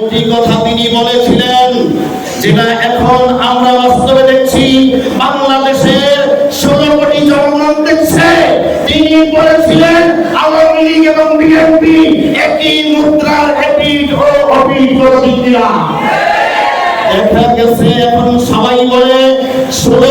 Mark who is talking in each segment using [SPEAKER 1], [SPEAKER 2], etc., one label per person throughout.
[SPEAKER 1] একটি কথা তিনি বলেছিলেন, যেটা এখন আমরা বাস্তবে দেখছি, বাংলাদেশের ষোলো কোটি জনগণ দেখছে তিনি বলেছিলেন, আওয়ামী লীগ এবং বিএনপি একই মুদ্রার এপিট ও প্রতিক্রিয়া দেখা গেছে, এখন সবাই বলে, ষোলো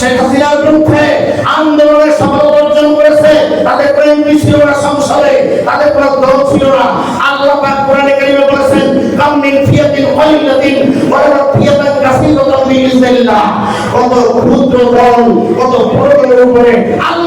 [SPEAKER 1] শেখ হাসিনার বিরুদ্ধে আন্দোলনের সফল অর্জন করেছে। তাদের এমপি ছিল না সংসদে তাদের কোনো দল ছিল না। আল্লাহ পাক কোরআনে কারিমে বলেছেন কাম কত ক্ষুদ্র দল, কত বড় উপরে আল্লাহ